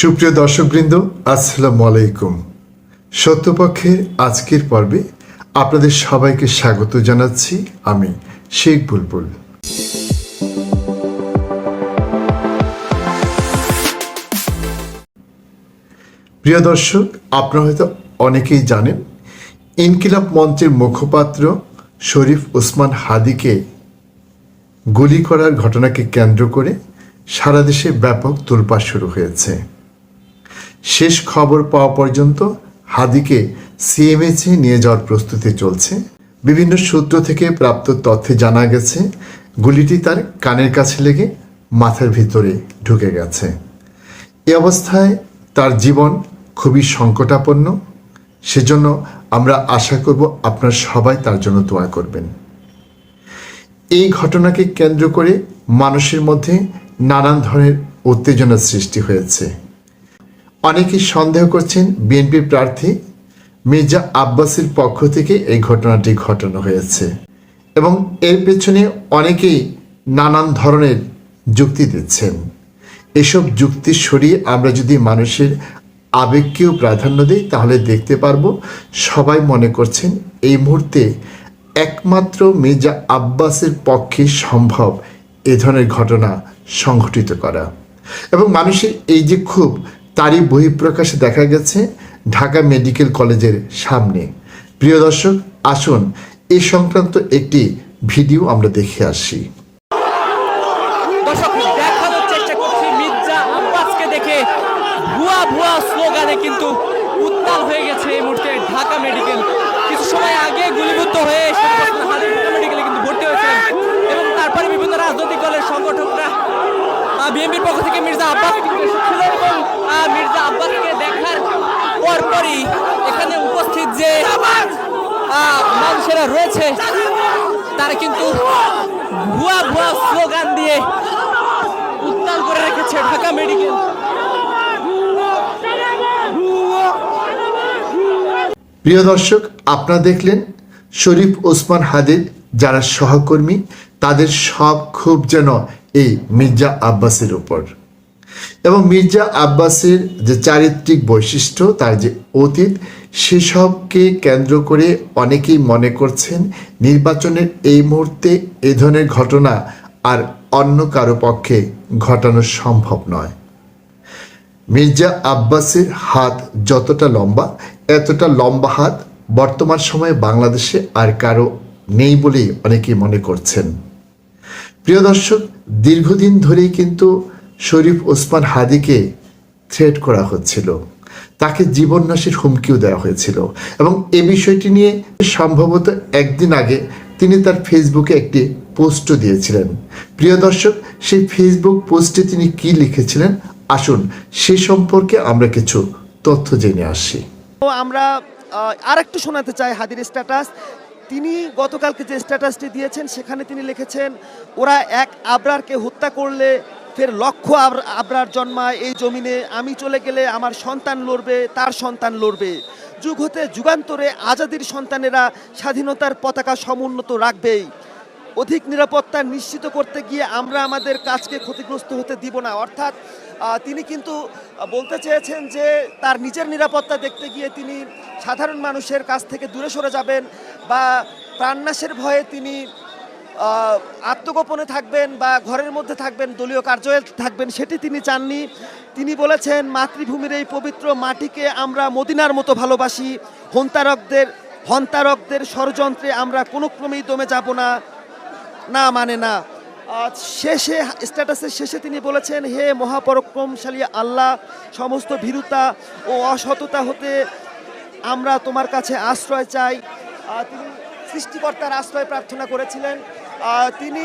সুপ্রিয় দর্শকবৃন্দ, আসসালামু আলাইকুম। সত্যপক্ষের আজকের পর্বে আপনাদের সবাইকে স্বাগত জানাচ্ছি আমি শেখ বুলবুল। প্রিয় দর্শক, আপনারা হয়তো অনেকেই জানেন, ইনকিলাব মঞ্চের মুখপাত্র শরীফ ওসমান হাদিকে গুলি করার ঘটনাকে কেন্দ্র করে সারা দেশে ব্যাপক তোলপাড় শুরু হয়েছে। শেষ খবর পাওয়া পর্যন্ত হাদিকে সিএমএইচে নিয়ে যাওয়ার প্রস্তুতি চলছে। বিভিন্ন সূত্র থেকে প্রাপ্ত তথ্যে জানা গেছে, গুলিটি তার কানের কাছে লেগে মাথার ভিতরে ঢুকে গেছে। এ অবস্থায় তার জীবন খুবই সংকটাপন্ন। সেজন্য আমরা আশা করব আপনার সবাই তার জন্য দোয়া করবেন। এই ঘটনাকে কেন্দ্র করে মানুষের মধ্যে নানান ধরনের উত্তেজনার সৃষ্টি হয়েছে। অনেকেই সন্দেহ করছেন বিএনপি প্রার্থী মির্জা আব্বাসের পক্ষ থেকে এই ঘটনাটি ঘটানো হয়েছে এবং এর পেছনে অনেকেই নানান ধরনের যুক্তি দিচ্ছেন। এসব যুক্তি সরিয়ে আমরা যদি মানুষের আবেগকেও প্রাধান্য দিই, তাহলে দেখতে পারব সবাই মনে করছেন এই মুহূর্তে একমাত্র মির্জা আব্বাসের পক্ষে সম্ভব এ ধরনের ঘটনা সংঘটিত করা। এবং মানুষের এই যে খুব তারই বহিঃপ্রকাশে দেখা গেছে ঢাকা মেডিকেল কলেজের সামনে। প্রিয় দর্শক, আসুন এই সংক্রান্ত একটি ভিডিও আমরা দেখে আসি। ভুয়া ভুয়া স্লোগানে কিন্তু হয়ে গেছে এই মুহূর্তে ঢাকা মেডিকেল। কিছু সময় আগে মেডিকেলে কিন্তু ভর্তি এবং তারপরে বিভিন্ন রাজনৈতিক সংগঠকরা বিএনপির পক্ষ থেকে মির্জা আব্বাস কিন্তু এসেছিল এবং আহ, মির্জা আব্বাসকে দেখার পরপরই এখানে উপস্থিত যে মানুষেরা রয়েছে, তারা কিন্তু ভুয়া ভুয়া স্লোগান দিয়ে উত্তাল করে রেখেছে ঢাকা মেডিকেল। প্রিয় দর্শক, আপনারা দেখলেন শরীফ ওসমান হাদির যারা সহকর্মী, তাদের সব খুব যেন এই মির্জা আব্বাসের উপর। এবং মির্জা আব্বাসের যে চারিত্রিক বৈশিষ্ট্য, তার যে অতীত, সেসবকে কেন্দ্র করে অনেকেই মনে করছেন নির্বাচনের এই মুহূর্তে এ ধরনের ঘটনা আর অন্য কারও পক্ষে ঘটানো সম্ভব নয়। মির্জা আব্বাসের হাত যতটা লম্বা, এতটা লম্বা হাত বর্তমান সময়ে বাংলাদেশে আর কারও নেই বলেই অনেকেই মনে করছেন। প্রিয় দর্শক, দীর্ঘদিন ধরেই কিন্তু শরীফ ওসমান হাদিকে থ্রেট করা হচ্ছিল। তাকে জীবননাশের হুমকিও দেওয়া হয়েছিল এবং এ বিষয়টি নিয়ে সম্ভবত একদিন আগে তিনি তার ফেসবুকে একটি পোস্টও দিয়েছিলেন। প্রিয় দর্শক, সেই ফেসবুক পোস্টে তিনি কি লিখেছিলেন? আসুন সে সম্পর্কে আমরা কিছু তথ্য জেনে আসি। তো আমরা আর একটু শোনাতে চাই হাদির স্ট্যাটাস তিনি গতকালকে যে স্ট্যাটাসটি দিয়েছেন, সেখানে তিনি লিখেছেন, ওরা এক আবরারকে হত্যা করলে ফের লক্ষ্য আবর- আবরার জন্মায়, এই জমিনে আমি চলে গেলে আমার সন্তান লড়বে, তার সন্তান লড়বে। যুগ হতে যুগান্তরে আজাদির সন্তানেরা স্বাধীনতার পতাকা সমুন্নত রাখবেই। অধিক নিরাপত্তা নিশ্চিত করতে গিয়ে আমরা আমাদের কাজকে ক্ষতিগ্রস্ত হতে দিব না। অর্থাৎ তিনি কিন্তু বলতে চেয়েছেন যে, তার নিজের নিরাপত্তা দেখতে গিয়ে তিনি সাধারণ মানুষের কাছ থেকে দূরে সরে যাবেন বা প্রাণনাশের ভয়ে তিনি আত্মগোপনে থাকবেন বা ঘরের মধ্যে থাকবেন, দলীয় কার্যালয়ে থাকবেন, সেটি তিনি চাননি। তিনি বলেছেন, মাতৃভূমির এই পবিত্র মাটিকে আমরা মদিনার মতো ভালোবাসি। হন্তারকদের হন্তারকদের ষড়যন্ত্রে আমরা কোনো ক্রমেই দমে যাব না না মানে না। শেষে, স্ট্যাটাসের শেষে তিনি বলেছেন, হে মহাপরাক্রমশালী আল্লাহ, সমস্ত ভীরুতা ও অসততা হতে আমরা তোমার কাছে আশ্রয় চাই। তিনি সৃষ্টিকর্তার আশ্রয় প্রার্থনা করেছিলেন। তিনি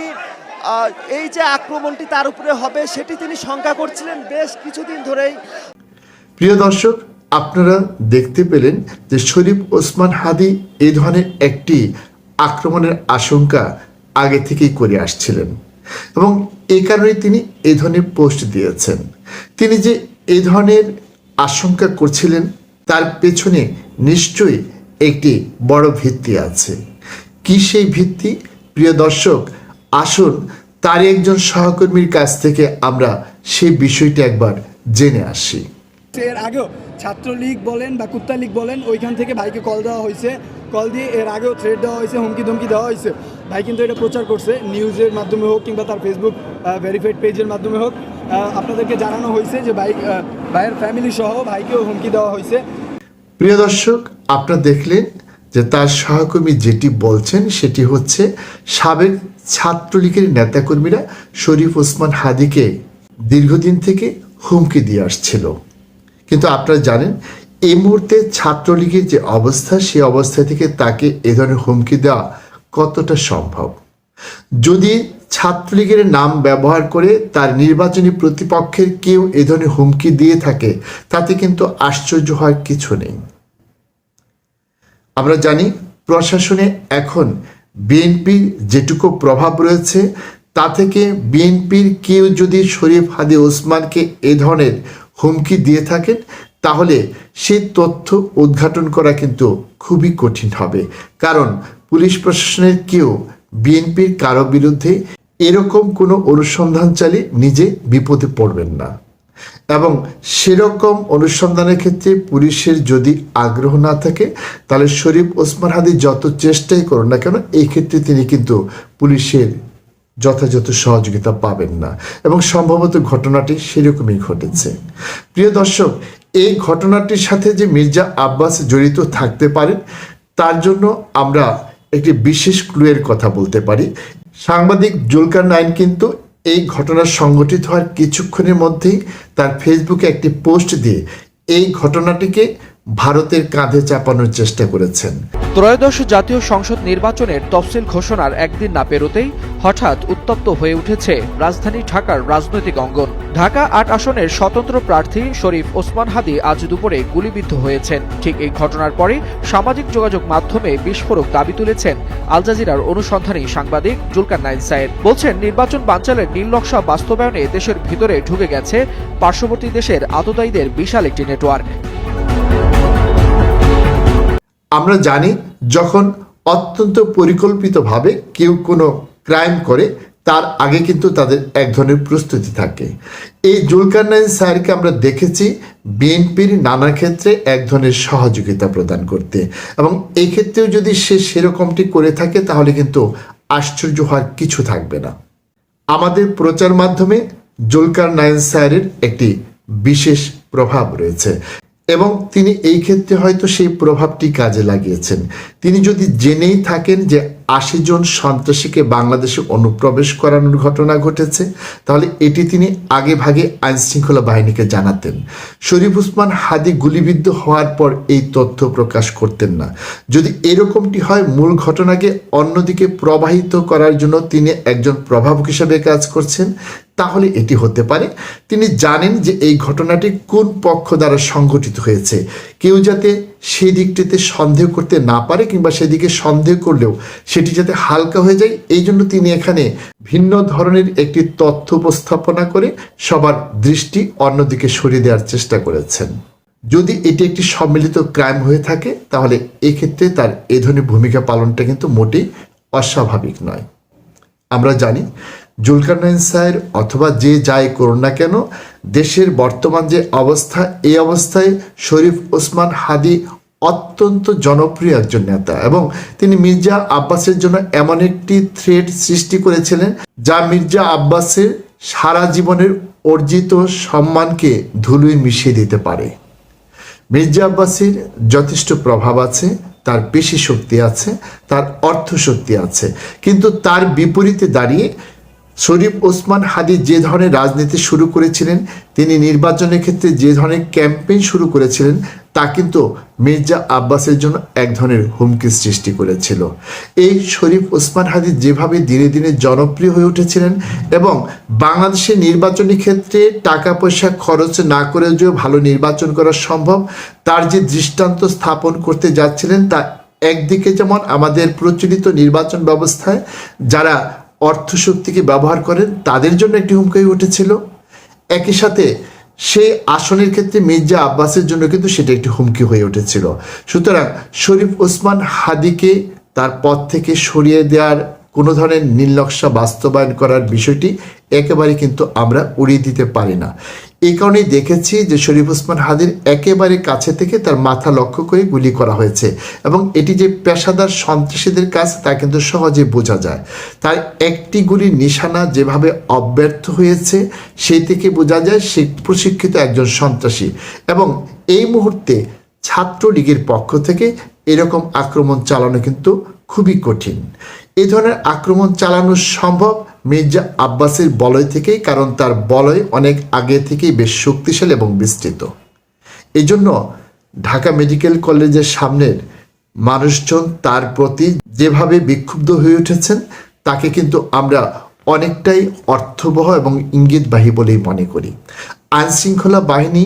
এই যে আক্রমণটি তার উপরে হবে, সেটি তিনি শঙ্কা করছিলেন বেশ কিছুদিন ধরেই। প্রিয় দর্শক, আপনারা দেখতে পেলেন যে শরীফ ওসমান হাদি এই ধরনের একটি আক্রমণের আশঙ্কা আগে থেকেই করে আসছিলেন। এবং এই কারণে তিনি এই ধরনের পোস্ট দিয়েছেন। তিনি যে এই ধরনের আশঙ্কা করছিলেন, তার পেছনে নিশ্চয়ই একটি বড় ভিত্তি আছে। কি সেই ভিত্তি? প্রিয় দর্শক আসুন তার একজন সহকর্মীর কাছ থেকে আমরা সেই বিষয়টি একবার জেনে আসি। এর আগেও ছাত্রলীগ বলেন বা কুত্তা লীগ বলেন ওইখান থেকে ভাইকে কল দেওয়া হয়েছে। কল দিয়ে এর আগেও থ্রেড দেওয়া হয়েছে হুমকি ধমকি দেওয়া হয়েছে। ভাই কিন্তু এটা প্রচার করছে নিউজের মাধ্যমে হোক কিংবা তার ফেসবুক ভেরিফাইড পেজের মাধ্যমে হোক। আপনাদেরকে জানানো হয়েছে যে ভাই ভাইয়ের ফ্যামিলি সহ ভাইকেও হুমকি দেওয়া হয়েছে। প্রিয় দর্শক আপনারা দেখলেন যে তার সহকর্মী যেটি বলছেন সেটি হচ্ছে সাবেক ছাত্রলীগের নেতাকর্মীরা শরীফ ওসমান হাদিকে দীর্ঘদিন থেকে হুমকি দিয়ে আসছিল। কিন্তু আপনারা জানেন, এই মুহূর্তে ছাত্রলীগের যে অবস্থা, সেই অবস্থা থেকে তাকে এ ধরনের হুমকি দেওয়া কতটা সম্ভব? যদি ছাত্রলীগের নাম ব্যবহার করে তার নির্বাচনী প্রতিপক্ষের কেউ এ ধরনের হুমকি দিয়ে থাকে, তাতে কিন্তু আশ্চর্য হওয়ার কিছু নেই। আমরা জানি প্রশাসনে এখন বিএনপির যেটুকু প্রভাব রয়েছে, তা থেকে বিএনপির কেউ যদি শরীফ হাদি ওসমানকে এ ধরনের হুমকি দিয়ে থাকেন, তাহলে সে তথ্য উদ্ঘাটন করা কিন্তু খুবই কঠিন হবে। কারণ পুলিশ প্রশাসনের কেউ বিএনপির কারও বিরুদ্ধে এরকম কোনো অনুসন্ধান চালিয়ে নিজে বিপদে পড়বেন না। এবং সেরকম অনুসন্ধানের ক্ষেত্রে পুলিশের যদি আগ্রহ না থাকে, তাহলে শরীফ ওসমান হাদি যত চেষ্টাই করুন না কেন, এই ক্ষেত্রে তিনি কিন্তু পুলিশের যথাযথ সহযোগিতা পাবেন না। এবং সম্ভবত ঘটনাটি সেরকমই ঘটেছে। প্রিয় দর্শক, এই ঘটনাটির সাথে যে মির্জা আব্বাস জড়িত থাকতে পারেন, তার জন্য আমরা একটি বিশেষ ক্লুয়ের কথা বলতে পারি। সাংবাদিক জুলকার নাইন কিন্তু এই ঘটনা সংগঠিত হওয়ার কিছুক্ষণের মধ্যেই তার ফেসবুকে একটি পোস্ট দিয়ে এই ঘটনাটিকে ভারতের কাঁধে চাপানোর চেষ্টা করেছেন। ত্রয়োদশ জাতীয় সংসদ নির্বাচনের তফসিল ঘোষণার একদিন না পেরোতেই হঠাৎ উত্তপ্ত হয়ে উঠেছে রাজধানী ঢাকার রাজনৈতিক অঙ্গন। ঢাকা আট আসনের স্বতন্ত্র প্রার্থী শরীফ ওসমান হাদি আজ দুপুরে গুলিবিদ্ধ হয়েছেন। ঠিক এই ঘটনার পরে সামাজিক যোগাযোগ মাধ্যমে বিস্ফোরক দাবি তুলেছেন আল জাজিরার অনুসন্ধানী সাংবাদিক জুলকার নাইন সায়েদ বলছেন, নির্বাচন বাঞ্চালের নীল নকশা বাস্তবায়নে দেশের ভিতরে ঢুকে গেছে পার্শ্ববর্তী দেশের আততায়ীদের বিশাল একটি নেটওয়ার্ক। আমরা জানি যখন অত্যন্ত পরিকল্পিতভাবে কেউ কোনো ক্রাইম করে, তার আগে কিন্তু তাদের এক ধরনের প্রস্তুতি থাকে। এই জুলকারনাইন স্যারকে আমরা দেখেছি বিএনপির নানা ক্ষেত্রে এক ধরনের সহযোগিতা প্রদান করতে। এবং এই ক্ষেত্রেও যদি সে সেরকমটি করে থাকে, তাহলে কিন্তু আশ্চর্য হওয়ার কিছু থাকবে না। আমাদের প্রচার মাধ্যমে জুলকার নাইন স্যারের একটি বিশেষ প্রভাব রয়েছে। এবং তিনি এই ক্ষেত্রে হয়তো সেই প্রভাবটি কাজে লাগিয়েছেন। তিনি যদি জেনেই থাকেন যে আশি জন সন্ত্রাসীকে বাংলাদেশে অনুপ্রবেশ করানোর ঘটনা ঘটেছে, তাহলে এটি তিনি আগে ভাগে আইন শৃঙ্খলা বাহিনীকে জানাতেন। শরীফ উসমান হাদি গুলিবিদ্ধ হওয়ার পর এই তথ্য প্রকাশ করতেন না। যদি এরকমটি হয়, মূল ঘটনাকে অন্যদিকে প্রবাহিত করার জন্য তিনি একজন প্রভাবক হিসেবে কাজ করছেন, তাহলে এটি হতে পারে। তিনি জানেন যে এই ঘটনাটি কোন পক্ষ দ্বারা সংঘটিত হয়েছে। কেউ যাতে সেই দিকটিতে সন্দেহ করতে না পারে কিংবা সেদিকে সন্দেহ করলেও সেটি যাতে হালকা হয়ে যায়, এই জন্য তিনি এখানে ভিন্ন ধরনের একটি তথ্য উপস্থাপনা করে সবার দৃষ্টি অন্যদিকে সরিয়ে দেওয়ার চেষ্টা করেছেন। যদি এটি একটি সম্মিলিত ক্রাইম হয়ে থাকে, তাহলে এক্ষেত্রে তার এ ধরনের ভূমিকা পালনটা কিন্তু মোটেই অস্বাভাবিক নয়। আমরা জানি জুলকারনাইন স্যার অথবা যে যাই করুন না কেন, দেশের বর্তমান যে অবস্থা, এই অবস্থায় শরীফ ওসমান হাদি অত্যন্ত জনপ্রিয় একজন নেতা এবং তিনি মির্জা আব্বাসের জন্য এমন একটি থ্রেড সৃষ্টি করেছিলেন যা মির্জা আব্বাসের সারা জীবনের অর্জিত সম্মানকে ধুলোয় মিশিয়ে দিতে পারে। মির্জা আব্বাসীর যথেষ্ট প্রভাব আছে, তার পেশি শক্তি আছে, তার অর্থ শক্তি আছে। কিন্তু তার বিপরীতে দাঁড়িয়ে শরীফ ওসমান হাদি যে ধরনের রাজনীতি শুরু করেছিলেন, তিনি নির্বাচনের ক্ষেত্রে যে ধরনের ক্যাম্পেইন শুরু করেছিলেন তা কিন্তু মির্জা আব্বাসের জন্য এক ধরনের হুমকির সৃষ্টি করেছিল। এই শরীফ ওসমান হাদি যেভাবে দিনে দিনে জনপ্রিয় হয়ে উঠেছিলেন এবং বাংলাদেশের নির্বাচনী ক্ষেত্রে টাকা পয়সা খরচ না করে যে ভালো নির্বাচন করা সম্ভব, তার যে দৃষ্টান্ত স্থাপন করতে যাচ্ছিলেন তা একদিকে যেমন আমাদের প্রচলিত নির্বাচন ব্যবস্থায় যারা অর্থশক্তিকে ব্যবহার করেন, তাদের জন্য একটি হুমকি উঠেছিল। একই সাথে সেই আসনের ক্ষেত্রে মির্জা আব্বাসের জন্য কিন্তু সেটা একটি হুমকি হয়ে উঠেছিল। সুতরাং শরীফ ওসমান হাদিকে তার পথ থেকে সরিয়ে দেওয়ার কোনো ধরনের নীল বাস্তবায়ন করার বিষয়টি একেবারে কিন্তু আমরা উড়িয়ে দিতে পারি না। এই কারণেই দেখেছি যে শরীফ ওসমান হাদির একেবারে কাছে থেকে তার মাথা লক্ষ্য করে গুলি করা হয়েছে এবং এটি যে পেশাদার সন্ত্রাসীদের কাজ, তা কিন্তু সহজে বোঝা যায়। তার একটি গুলির নিশানা যেভাবে অব্যর্থ হয়েছে, সেই থেকে বোঝা যায় সে প্রশিক্ষিত একজন সন্ত্রাসী এবং এই মুহূর্তে ছাত্রলীগের পক্ষ থেকে এরকম আক্রমণ চালানো কিন্তু খুবই কঠিন। এ ধরনের আক্রমণ চালানো সম্ভব মির্জা আব্বাসের বলয় থেকেই, কারণ তার বলয় অনেক আগে থেকেই বেশ শক্তিশালী এবং বিস্তৃত। এই জন্য ঢাকা মেডিকেল কলেজের সামনের মানুষজন তার প্রতি যেভাবে বিক্ষুব্ধ হয়ে উঠেছেন, তাকে কিন্তু আমরা অনেকটাই অর্থবহ এবং ইঙ্গিতবাহী বলেই মনে করি। আইনশৃঙ্খলা বাহিনী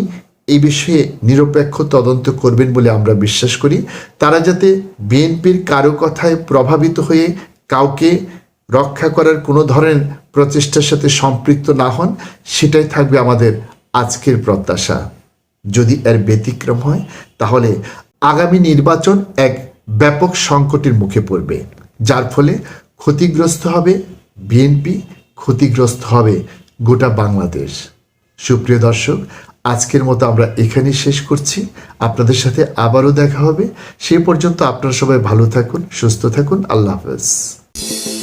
এই বিষয়ে নিরপেক্ষ তদন্ত করবেন বলে আমরা বিশ্বাস করি। তারা যাতে বিএনপির কারও কথায় প্রভাবিত হয়ে কাউকে রক্ষা করার কোনো ধরনের প্রচেষ্টার সাথে সম্পৃক্ত না হন, সেটাই থাকবে আমাদের আজকের প্রত্যাশা। যদি এর ব্যতিক্রম হয়, তাহলে আগামী নির্বাচন এক ব্যাপক সংকটের মুখে পড়বে, যার ফলে ক্ষতিগ্রস্ত হবে বিএনপি, ক্ষতিগ্রস্ত হবে গোটা বাংলাদেশ। সুপ্রিয় দর্শক, আজকের মতো আমরা এখানেই শেষ করছি। আপনাদের সাথে আবারও দেখা হবে। সে পর্যন্ত আপনারা সবাই ভালো থাকুন, সুস্থ থাকুন। আল্লাহ হাফেজ।